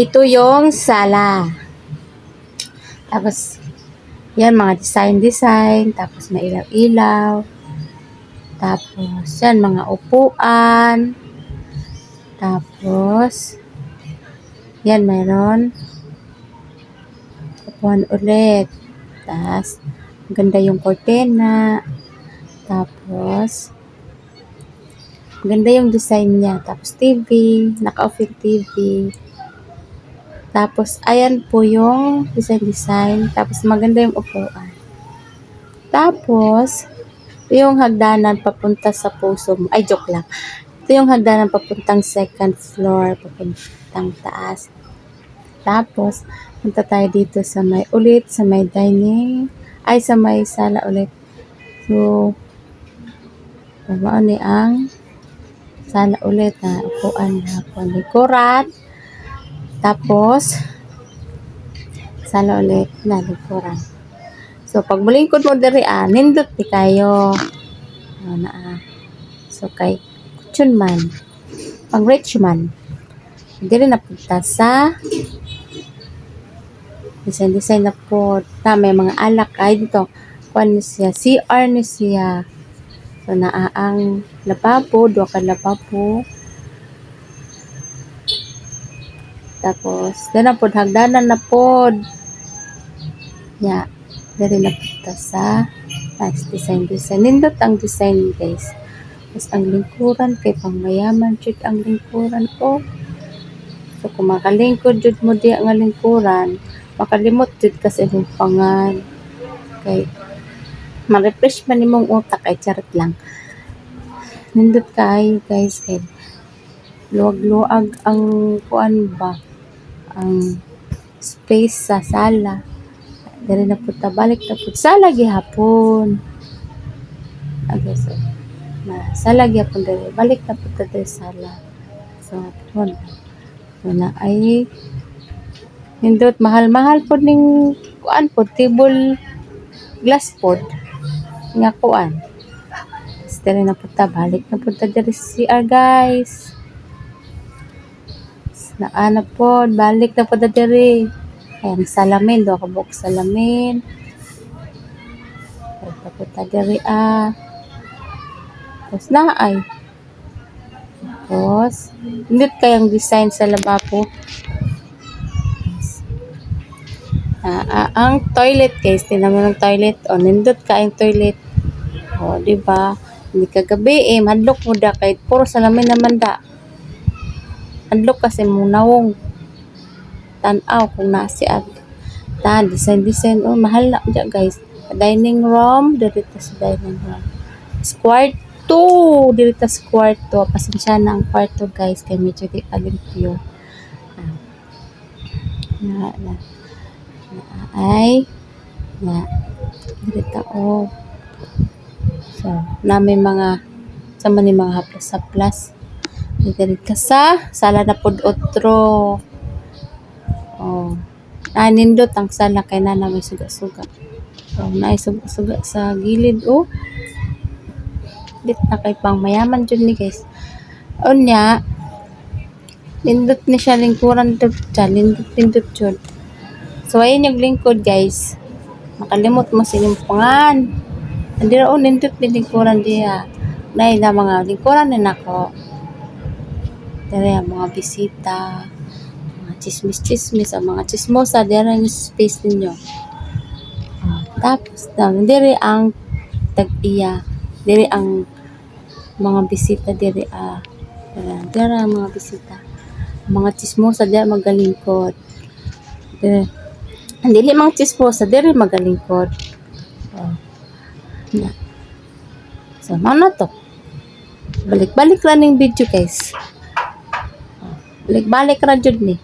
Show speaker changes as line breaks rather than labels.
ito yung sala. Tapos, yan, mga design-design. Tapos, may ilaw-ilaw. Tapos, yan, mga upuan. Tapos, yan, mayroon. Upuan ulit. Tapos, maganda yung cortina. Tapos, maganda yung design niya. Tapos, TV. Naka-off TV. Tapos, ayan po yung design-design. Tapos, maganda yung upuan. Tapos, yung hagdanan papunta sa puso mo. Ay, joke lang. Ito yung hagdanan papuntang second floor, papuntang taas. Tapos, punta tayo dito sa may ulit, sa may dining. Ay, sa may sala ulit. So, babaan ni ang sala ulit na upuan na po. Likuran. Tapos, sala ulit na likuran. So, pag mulingkod mo diri ah, nindot di kayo. Ano na ah. So, kay kutsyon man. Pang rich man. Diri na punta sa design-design na po. Na, may mga alak ay dito. Kuan ni siya. CR ni siya. So, naa ang lababo. Dua ka lababo. Tapos, dana pod hagdanan na pod. Ya, diri na punta sa nice design design. Nindot ang design guys. Tapos ang lingkuran kay pangmayaman jud ang lingkuran ko. So kung makalingkod jud mo di nga lingkuran, makalimot jud ka sa imong pangan. Kay ma-refresh man imong utak ay charot lang. Nindot kay guys kay luwag-luwag ang kuan ba ang space sa sala Dali na po ta balik na po sa lagi hapon. Okay, so, na, sa lagi hapon dali. Balik na po ta dali sala. So, hapon. So, na ay nindot mahal-mahal po ning kuan po table glass pod nga kuan. Dali na po ta balik na po ta dali sa CR guys. Naana po, balik na po ta diri. Ayan, salamin. Doon ka buok salamin. Ay, papunta diri ah. Tapos na ay. Tapos, hindi kayang design sa lababo. Ah, ah, ang toilet guys, tinan ng toilet. O, nindot ka ang toilet. O, di ba? Hindi ka gabi eh, madlok mo da kahit puro salamin naman da. Madlok kasi mo nawong tanaw kung nasi ag tan design design. Oh mahal na dyan guys. Dining room dito sa dining room. Square 2 dito sa kwarto pasensya na ang kwarto guys kay medyo di alimpyo ah. na, na, na, ay. Na dito oh. So na may mga sa man ni mga haplas dito ka sa sala na pod otro Oh. Ah, nindot ang sala kay na may suga-suga. Oh, na suga-suga sa gilid oh. Dit na kay pang mayaman jud ni guys. Unya, nindot ni siya lingkuran to siya, nindot nindot jud. So ayun yung lingkod guys. Makalimot mo sa inyong pangan. Hindi ra oh, nindot ni lingkuran diya. Nay na mga lingkuran ni nako. Dere ang mga bisita chismis-chismis, ang mga chismosa, dira yung space ninyo. Ah, tapos, diri ang tag-iya, diri ang mga bisita, diri ah, dira, dira ang mga bisita. Mga chismosa, diri magalingkod. Diri, dili mga chismosa, diri magalingkod. Oh. Na. So, ano to? Balik-balik lang yung video, guys. Balik-balik ra jud ni.